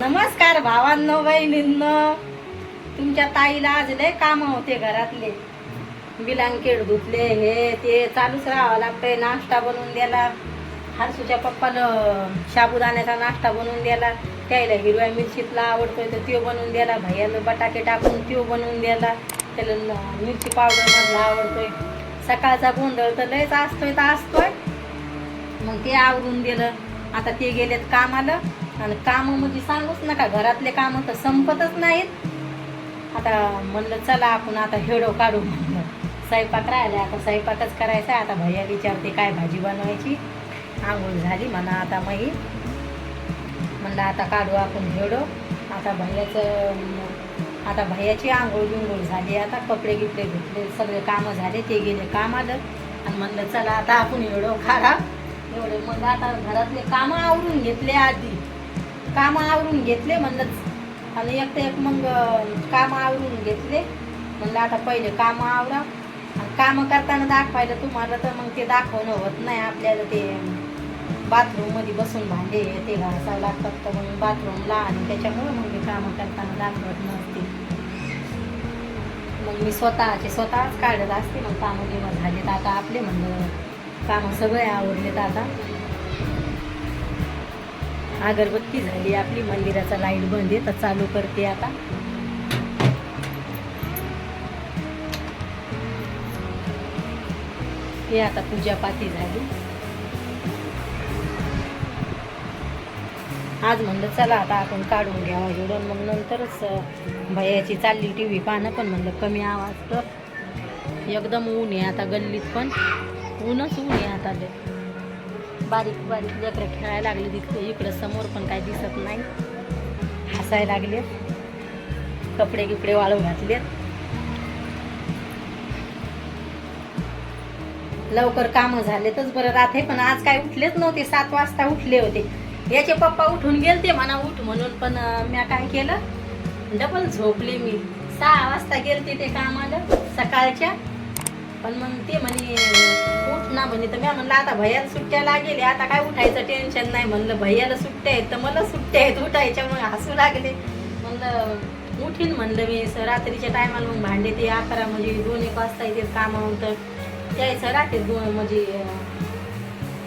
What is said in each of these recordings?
नमस्कार भावांनो बहिणींनो तुमच्या ताईला आज लय काम होते घरातले. बिलांकेड धुतले हे ते चालूच राहावं लागतंय नाश्ता बनवून द्याला हरसूच्या पप्पाला साबुदाण्याचा नाश्ता बनवून द्याला त्याला हिरव्या मिरचीतला आवडतोय तर त्यो बनवून द्याला भैयानं बटाटे टाकून त्यो बनवून द्याला त्याला मिरची पावडर मधला आवडतोय. सकाळचा गोंधळ तर लयच असतोय तर असतोय. मग ते आवरून दिलं. आता ते गेलेत कामाला. आणि काम म्हणजे सांगूच नका घरातले काम तर संपतच नाहीत. आता म्हणलं चला आपण आता हेडो काढू. म्हणलं स्वयंपाक राहिला आता स्वयंपाकच करायचा आता भैया विचारते काय भाजी बनवायची. आंघोळ झाली म्हणा आता मही म्हणलं आता काढू आपण हेडो. आता भैयाचं आता भैयाची आंघोळ बिंघोळ झाली आता कपडे गिपडे घेतले सगळे कामं झाले ते गेले कामाला. आणि म्हणलं चला आता आपण हेडो काढा. एवढे मग आता घरातले कामं आवरून घेतले आधी. कामं आवरून घेतले म्हणलं आणि एक तर एक मग काम कामं आवरून घेतले. म्हणलं आता पहिले कामं आवरा. आणि कामं करताना दाखवायला तुम्हाला तर मग ते दाखवणं होत नाही. आपल्याला ते बाथरूममध्ये बसून भांडे हे ते घासावं लागतात. तर मग बाथरूमला आणि त्याच्यामुळं मग मी कामं करताना दाखवत नसते. मग मी स्वतःचे स्वतःच काढत असते. मग कामं जेव्हा झाले आता आपले म्हणलं कामं सगळे आवडलेत आता. अगरबत्ती झाली आपली मंदिराचा लाइट बंद आहे तर चालू करते आता. हे आता पूजापाती झाली. आज म्हणलं चला आता आपण काढून घ्यावा जोडून. मग नंतरच भयाची चालली टी व्ही पाहणं पण म्हणलं कमी आवाज तर. एकदम ऊन आहे आता गल्लीत पण. ऊनच ऊन आहे आता बारीक बारीक लेकरं खेळायला लागले तिकडे इकडं समोर पण काय दिसत नाही. हसायला लागले कपडे गिपडे वाळू घातलेत. लवकर कामं झालेतच बरं राहते पण आज काय उठलेच नव्हते. सात वाजता उठले होते. याचे पप्पा उठून गेलते म्हणा उठ म्हणून पण मी काय केलं? डबल झोपले मी. सहा वाजता गेलते ते कामाला सकाळच्या. पण मग ते म्हणे उठ ना म्हणे. तर मी म्हणलं आता भैयाला सुट्ट्या लागेल आता काय उठायचं टेन्शन नाही. म्हणलं भैयाला सुट्ट्या आहेत तर मला सुट्ट्या आहेत उठायच्या. मग हसू लागले. म्हणलं उठीन म्हणलं मी. स- रात्रीच्या टायमाला मग भांडे ते अकरा म्हणजे दोन एक वाजता येते कामावून तर त्याचं राहते दोन म्हणजे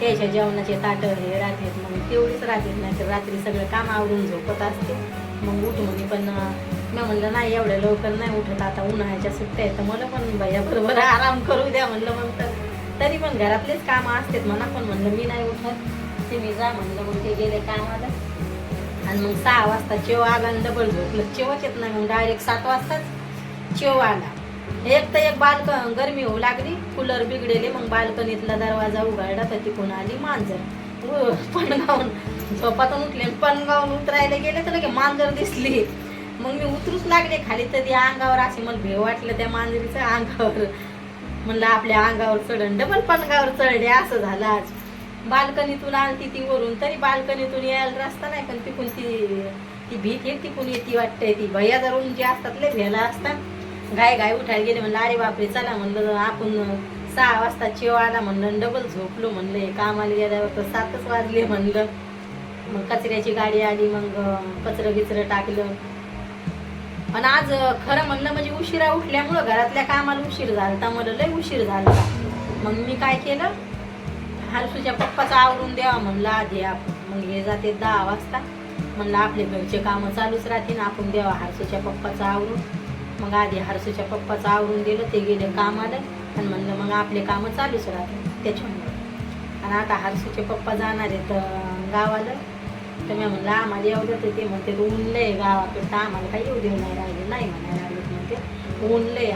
त्याच्या जेवणाचे ताटं हे राहतात मग तेवढीच राहतात नाही तर रात्री सगळं काम आवरून झोपत असते. मग उठ म्हणे पण मी म्हणलं नाही एवढ्या लवकर नाही उठत आता उन्हाळ्याच्या सुट्ट्या आहेत तर मला पण भैया बरोबर आराम करू द्या म्हणलं मग तरी पण घरातलेच कामं असतात म्हणा पण म्हणलं मी नाही उठत. ते मी जा म्हणलं मग ते गेले कामाला. आणि मग सहा वाजता चेव आला आणि डबल झोपलं. चेवच येत नाही मग डायरेक्ट सात वाजताच चेव आला. एक तर एक बाल्क गरमी होऊ लागली कूलर बिघडेले मग बाल्कनीतला दरवाजा उघडला तर तिकडून आली मांजर. पण गाऊन झोपातून उठले पणगावून उतरायला गेले तर लगे मांजर दिसली. मग मी उतरूच लागले खाली तरी अंगावर असे मला भेव वाटलं त्या मांजरीचं अंगावर. म्हणलं आपल्या अंगावर चढण डबल पणगावर चढले असं झालं आज. बाल्कनीतून आलती ती वरून तरी बाल्कनीतून यायला रस्ता नाही पण तिकून ती ती भीत एक तिकून येते वाटतंय ती. भैया धरून जे असतात लय भेला असतात. गाय गाय उठायला गेले म्हणलं अरे बापरे चला म्हणलं आपण सहा वाजता चिव आला म्हणलं डबल झोपलो म्हणलं हे कामाला गेल्यावर तर सातच वाजले म्हणलं. मग कचऱ्याची गाडी आली मग कचरं बिचरं टाकलं. पण आज खरं म्हणलं म्हणजे उशिरा उठल्यामुळं घरातल्या कामाला उशीर झालता मला लय उशीर झाला. मग मी काय केलं? हरसूच्या पप्पाचं आवरून द्यावा म्हणलं आधी आपण मग हे जाते दहा वाजता. म्हणलं आपले घरचे कामं चालूच राहतील आपण द्यावा हरसूच्या पप्पाचं आवरून. मग आधी हरसूच्या पप्पाचं आवरून दिलं ते गेले कामाला. आणि म्हणलं मग आपले कामं चालूच राहतील त्याच्यामुळे. आणि आता हरसूचे पप्पा जाणार आहेत गावाला. तर मी म्हणलं आम्हाला एवढं तर ते म्हणते ऊन लय गावाकडं तर आम्हाला काही येऊ देऊ नाही राहिले नाही म्हणायला लागले म्हणते ऊन लय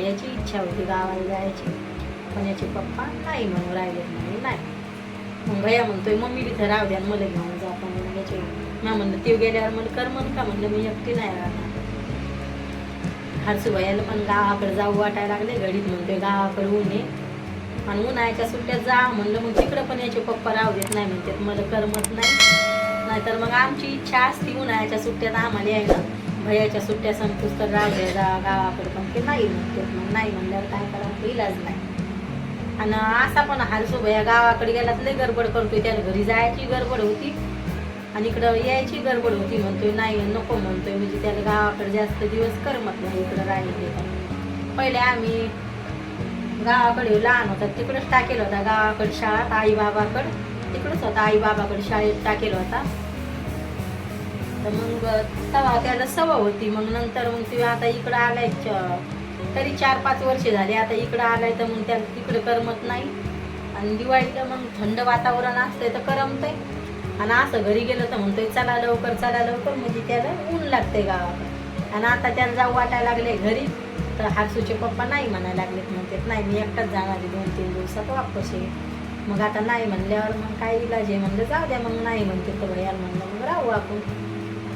याची इच्छा होती गावाला जायची पण याचे पप्पा नाही म्हणून राहिलेत म्हणे नाही मग भैया म्हणतोय मम्मी तिथं राहू द्या मला घेऊन जा पण म्हणून याचे मी म्हणलं ते गेल्यावर मला कर म्हण का म्हणलं मी एकटी नाही राहणार हारसूभैयाला पण गावाकडे जाऊ वाटायला लागले घडीत म्हणतोय गावाकडे ऊन आहे आणि उन्हाळ्याच्या सुट्ट्यात जा म्हणलं मग तिकडं पण याचे पप्पा राहू देत नाही म्हणतात मला करमत नाही नाहीतर मग आमची इच्छा असती उन्हाळ्याच्या सुट्ट्यात आम्हाला यायला. भैयाच्या सुट्ट्या संपूस तर राहू जा गावाकडे. पण ते नाही म्हणते मग. नाही म्हणल्यावर काय करावं? इलाज नाही. आणि असा पण हरसू भया गावाकडे गेला तर लय गडबड करतोय. त्याला घरी जायची गडबड होती. आणि इकडं यायची गडबड होती म्हणतोय. नाही नको म्हणतोय. म्हणजे त्याला गावाकडे जास्त दिवस करमत नाही. इकडं राहिले पहिले आम्ही गावाकडे लहान होता. तिकडंच टाकेल होता. गावाकडे शाळात आई बाबाकडं. तिकडंच होता आई बाबाकडे शाळेत टाकेल होता. तर मग तवा त्याला सवय होती. मग नंतर मग ती आता इकडं आलाय तरी चार पाच वर्ष झाली आता इकडं आलाय तर मग त्याला तिकडं करमत नाही. आणि दिवाळीला मग थंड वातावरण असतंय तर करमतंय. आणि असं घरी गेलं तर म्हणतोय चला लवकर चला लवकर. म्हणजे त्याला ऊन लागतंय गावाकडे. आणि आता त्याला जाऊ वाटायला लागले घरी. तर हारसूचे पप्पा नाही म्हणायला लागलेत म्हणतात नाही मी एकटाच जाणार आहे दोन तीन दिवसात वापस ये मग आता नाही म्हणल्यावर मग काय इलाज आहे म्हणलं जाऊ द्या मग नाही म्हणते तर यार म्हणलं मग राहू आपण.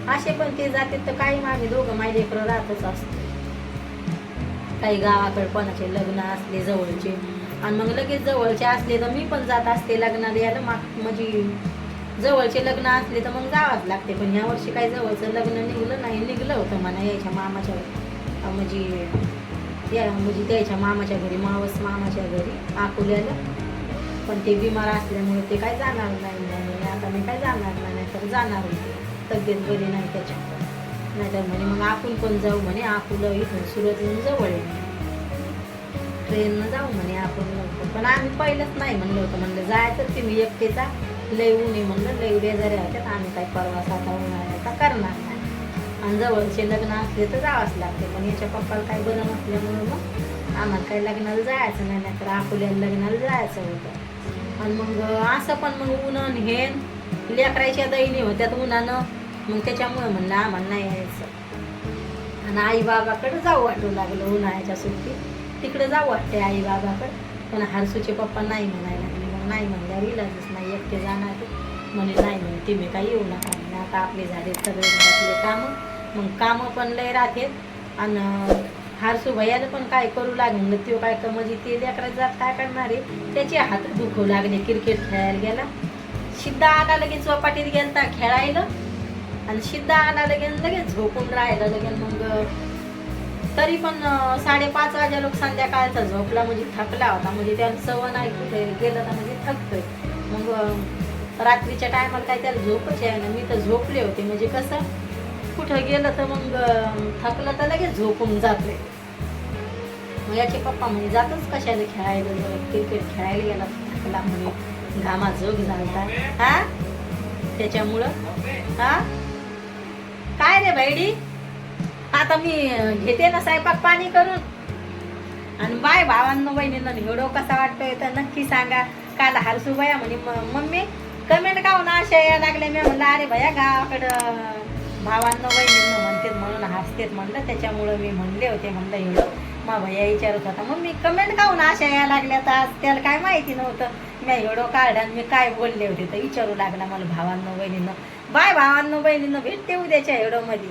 असे पण ते जाते तर काही मागे दोघं माझे इकडं राहतच असते. काही गावाकडे कोणाचे लग्न असले जवळचे. आणि मग लगेच जवळचे असले तर मी पण जात असते लग्नाला यायला. माग म्हणजे जवळचे लग्न असले तर मग जावाच लागते. पण ह्या वर्षी काही जवळचं लग्न निघलं नाही. निघलं होतं म्हणा यायच्या मामाच्या म्हणजे या म्हणजे त्याच्या मामाच्या घरी मावस मामाच्या घरी अकोल्याला. पण ते बिमार असल्यामुळे ते काय जाणार नाही म्हणे. आता मी काय जाणार नाही तर जाणार होते. तब्येत बरी नाही त्याच्या नाहीतर म्हणे मग आपण पण जाऊ म्हणे अकोला इथून सुरतहून येऊन जवळ आहे. ट्रेननं जाऊ म्हणे आपण लवकर. पण आम्ही पहिलंच नाही म्हणलं होतं. म्हणलं जायचं तुम्ही एकटेचा. लय ऊन म्हणलं लय बेजारी होत्यात. आम्ही काय परवास आता उन्हाळ्याचा करणार नाही. आणि जवळचे लग्न असले तर जावंच लागते. पण याच्या पप्पाला काही बरं नसल्यामुळे मग आम्हाला काही लग्नाला जायचं नाही. नाहीतर अकोल्याला लग्नाला जायचं होतं. आणि मग असं पण मग ऊन हे लेकरायच्या दैनी होत्यात उन्हानं. मग त्याच्यामुळे म्हणलं आम्हाला नाही यायचं. आणि आई बाबाकडे जाऊ वाटू लागलं उन्हाळ्याच्या सुट्टीत. तिकडे जाऊ वाटते आई बाबाकडे पण हरसूचे पप्पा नाही म्हणायला लागले. मग नाही म्हणल्यावर इलाजच नाही एकटे जाणार म्हणे नाही म्हणे तुम्ही काही येऊ नका म्हणे. आता आपले झाले सगळे घरातले कामं. मग कामं पण लय राहतात. आणि हारसू भैयाला पण काय करू लागलं? तो काय का म्हणजे ते लेकरा जात काय करणार आहे? त्याचे हात दुखू लागले. क्रिकेट खेळायला गेला. सिद्धा आला लगेच चौपाटीत गेलता. खेळायला. आणि सिद्धा आला लगेच लगेच झोपून राहिला लगेच मग तरी पण साडेपाच वाजे लोक संध्याकाळचा झोपला. म्हणजे थकला होता. म्हणजे त्याला सवय नाही कुठे गेलं तर म्हणजे थकतोय. मग रात्रीच्या टायमाला काय त्याला झोपच आहे ना मी तर झोपले होते. म्हणजे कसं? कुठं गेलं तर मग थकलं तर लगेच झोपून जाते. मग याचे पप्पा म्हणजे जातच कशाला खेळायला? क्रिकेट खेळायला गेला थकला म्हणे. घामा जोग झालता. हा? त्याच्यामुळं हा? काय रे बैडी आता मी घेते ना स्वयंपाक पाणी करून. आणि बाय भावांना बहिणींना व्हिडिओ कसा वाटतोय तर नक्की सांगा. काल हरसू भया म्हणे मम्मी कमेंट का ना अशा या लागले मी म्हणलं अरे भया गावाकडं भावांना वहिनींना म्हणतात म्हणून हसतेत म्हणलं. त्याच्यामुळं मी म्हणले होते म्हणलं एवढं मग भैया विचारत होता. मग मी कमेंट काहून अशा या लागल्या तर आज त्याला काय माहिती नव्हतं. मी एवढं काढला मी काय बोलले होते तर विचारू लागला मला भावांना बहिणींना बाय भावांना बहिणींना भेटते उद्याच्या व्हिडिओमध्ये